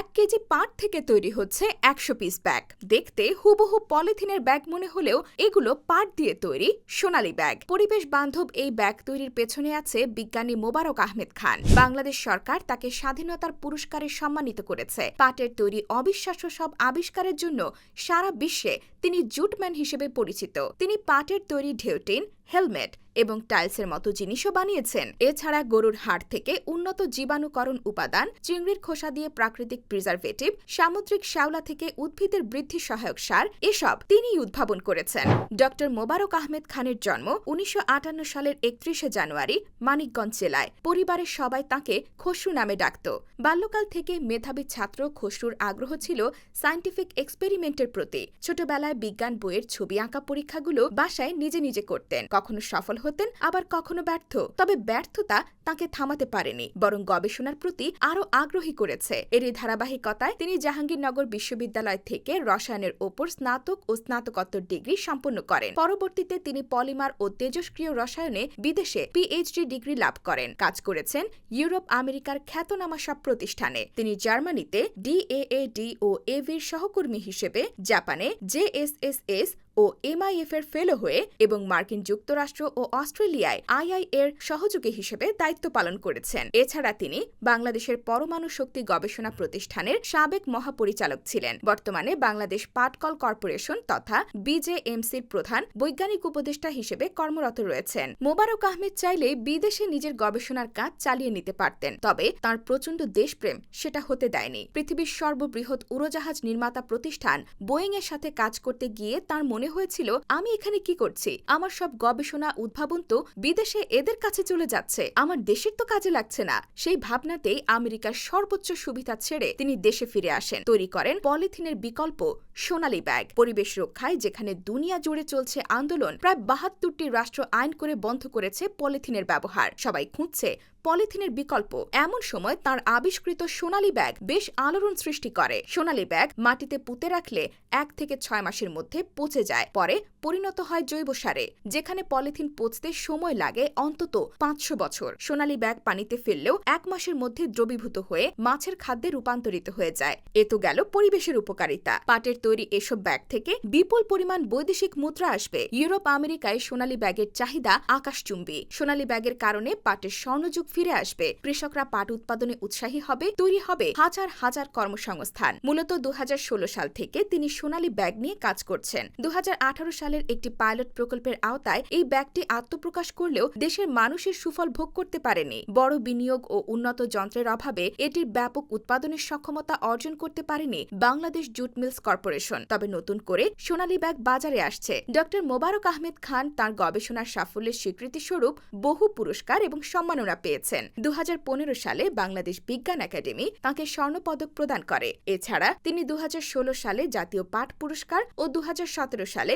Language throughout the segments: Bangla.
এক কেজি পাট থেকে তৈরি হচ্ছে একশো পিস ব্যাগ দেখতে হুবহু পলিথিনের ব্যাগ মনে হলেও এগুলো পাট দিয়ে তৈরি সোনালী ব্যাগ পরিবেশ বান্ধব এই ব্যাগ তৈরির পেছনে আছে বিজ্ঞানী মোবারক আহমেদ খান। বাংলাদেশ সরকার তাকে স্বাধীনতার পুরস্কারে সম্মানিত করেছে। পাটের তৈরি অবিশ্বাস্য সব আবিষ্কারের জন্য সারা বিশ্বে তিনি জুটম্যান হিসেবে পরিচিত। তিনি পাটের তৈরি ঢেউটিন হেলমেট এবং টাইলসের মতো জিনিসও বানিয়েছেন। এছাড়া গরুর হাড় থেকে উন্নত জীবাণুকরণ উপাদান, চিংড়ির খোসা দিয়ে প্রাকৃতিক প্রিজারভেটিভ, সামুদ্রিক শ্যাওলা থেকে উদ্ভিদের বৃদ্ধি সহায়ক সার, এসব তিনিই উদ্ভাবন করেছেন। ডক্টর মোবারক আহমেদ খানের জন্ম উনিশশো আটান্ন সালের একত্রিশে জানুয়ারি মানিকগঞ্জ জেলায়। পরিবারের সবাই তাকে খসরু নামে ডাকত। বাল্যকাল থেকে মেধাবী ছাত্র খসরুর আগ্রহ ছিল সায়েন্টিফিক এক্সপেরিমেন্টের প্রতি। ছোটবেলায় বিজ্ঞান বইয়ের ছবি আঁকা পরীক্ষাগুলো বাসায় নিজে নিজে করতেন। কখনো সফল হতেন, আবার কখনো ব্যর্থ। তবে ব্যর্থতা তাকে থামাতে পারেনি, বরং গবেষণার প্রতি আরও আগ্রহী করেছে। এরই ধারাবাহিকতায় তিনি জাহাঙ্গীরনগর বিশ্ববিদ্যালয় থেকে রসায়নের ওপর স্নাতক ও স্নাতকোত্তর ডিগ্রি সম্পন্ন করেন। পরবর্তীতে তিনি পলিমার ও তেজস্ক্রিয় রসায়নে বিদেশে পিএইচডি ডিগ্রি লাভ করেন। কাজ করেছেন ইউরোপ আমেরিকার খ্যাতনামা সব প্রতিষ্ঠানে। তিনি জার্মানিতে ডিএএডি ও এভির সহকর্মী হিসেবে জাপানে জেএসএসএস ও এমআইএফ এর ফেলো হয়ে এবং মার্কিন যুক্তরাষ্ট্র ও অস্ট্রেলিয়ায় আইআই এর সহযোগী হিসেবে দায়িত্ব পালন করেছেন। এছাড়া তিনি বাংলাদেশের পরমাণু শক্তি গবেষণা প্রতিষ্ঠানের সাবেক মহাপরিচালক ছিলেন। বর্তমানে বাংলাদেশ পাটকল কর্পোরেশন তথা বিজেএমসির প্রধান বৈজ্ঞানিক উপদেষ্টা হিসেবে কর্মরত রয়েছেন। মোবারক আহমেদ চাইলে বিদেশে নিজের গবেষণার কাজ চালিয়ে নিতে পারতেন, তবে তার প্রচণ্ড দেশপ্রেম সেটা হতে দেয়নি। পৃথিবীর সর্ববৃহৎ উড়োজাহাজ নির্মাতা প্রতিষ্ঠান বোয়িং এর সাথে কাজ করতে গিয়ে তার মনে হয়েছিল, আমি এখানে কি করছি? আমার সব গবেষণা উদ্ভাবন তো বিদেশে এদের কাছে চলে যাচ্ছে। আমার দেশের তো কাজে লাগছে না। সেই ভাবনাতেই আমেরিকার সর্বোচ্চ সুবিধা ছেড়ে তিনি দেশে ফিরে আসেন। তৈরি করেন পলিথিনের বিকল্প সোনালী ব্যাগ। পরিবেশ রক্ষায় যেখানে দুনিয়া জুড়ে চলছে আন্দোলন, প্রায় বাহাত্তরটি রাষ্ট্র আইন করে বন্ধ করেছে পলিথিনের ব্যবহার। সবাই খুঁজছে পলিথিনের বিকল্প। এমন সময় তার আবিষ্কৃত সোনালী ব্যাগ বেশ আলোড়ন সৃষ্টি করে। সোনালী ব্যাগ মাটিতে পুঁতে রাখলে এক থেকে ছয় মাসের মধ্যে পচে যায়। পরে পরিণত হয় জৈব সারে, যেখানে পলিথিন পচতে সময় লাগে অন্তত পাঁচশো বছর। সোনালী ব্যাগ পানিতে ফেললেও এক মাসের মধ্যে দ্রবীভূত হয়ে মাছের খাদ্যে রূপান্তরিত হয়ে যায়। এ তো গেল পরিবেশের উপকারিতা। পাটের তৈরি এসব ব্যাগ থেকে বিপুল পরিমাণ বৈদেশিক মুদ্রা আসবে। ইউরোপ, আমেরিকায় সোনালী ব্যাগের চাহিদা আকাশচুম্বী। সোনালী ব্যাগের কারণে পাটের স্বর্ণযুগ ফিরে আসবে। কৃষকরা পাট উৎপাদনে উৎসাহী হবে, তৈরি হবে হাজার হাজার কর্মসংস্থান। মূলত দু হাজার ষোলো সাল থেকে তিনি সোনালী ব্যাগ নিয়ে কাজ করছেন। দু আঠারো সালের একটি পাইলট প্রকল্পের আওতায় এই ব্যাগটি আত্মপ্রকাশ করলেও দেশের মানুষের সুফল ভোগ করতে পারেনি। বড় বিনিয়োগ ও উন্নত যন্ত্রের অভাবে এটির ব্যাপক উৎপাদনের সক্ষমতা অর্জন করতে পারেনি বাংলাদেশ জুট মিলস কর্পোরেশন। তবে নতুন করে সোনালী ব্যাগ বাজারে আসছে। ড. মোবারক আহমেদ খান তার গবেষণার সাফল্যের স্বীকৃতি স্বরূপ বহু পুরস্কার এবং সম্মাননা পেয়েছেন। দু হাজার পনেরো সালে বাংলাদেশ বিজ্ঞান একাডেমি তাকে স্বর্ণপদক প্রদান করে। এছাড়া তিনি দু হাজার ষোলো সালে জাতীয় পাঠ পুরস্কার ও দু হাজার সতেরো সালে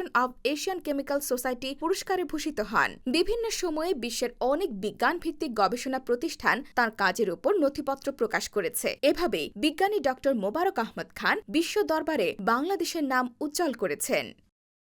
federation of Asian chemical society পুরস্কারে ভূষিত হন। বিভিন্ন সময়ে বিশ্বের অনেক বিজ্ঞান ভিত্তিক গবেষণা প্রতিষ্ঠান তার কাজের উপর নথিপত্র প্রকাশ করেছে। এভাবেই বিজ্ঞানী ডক্টর মোবারক আহমদ খান বিশ্ব দরবারে বাংলাদেশের নাম উজ্জ্বল করেছেন।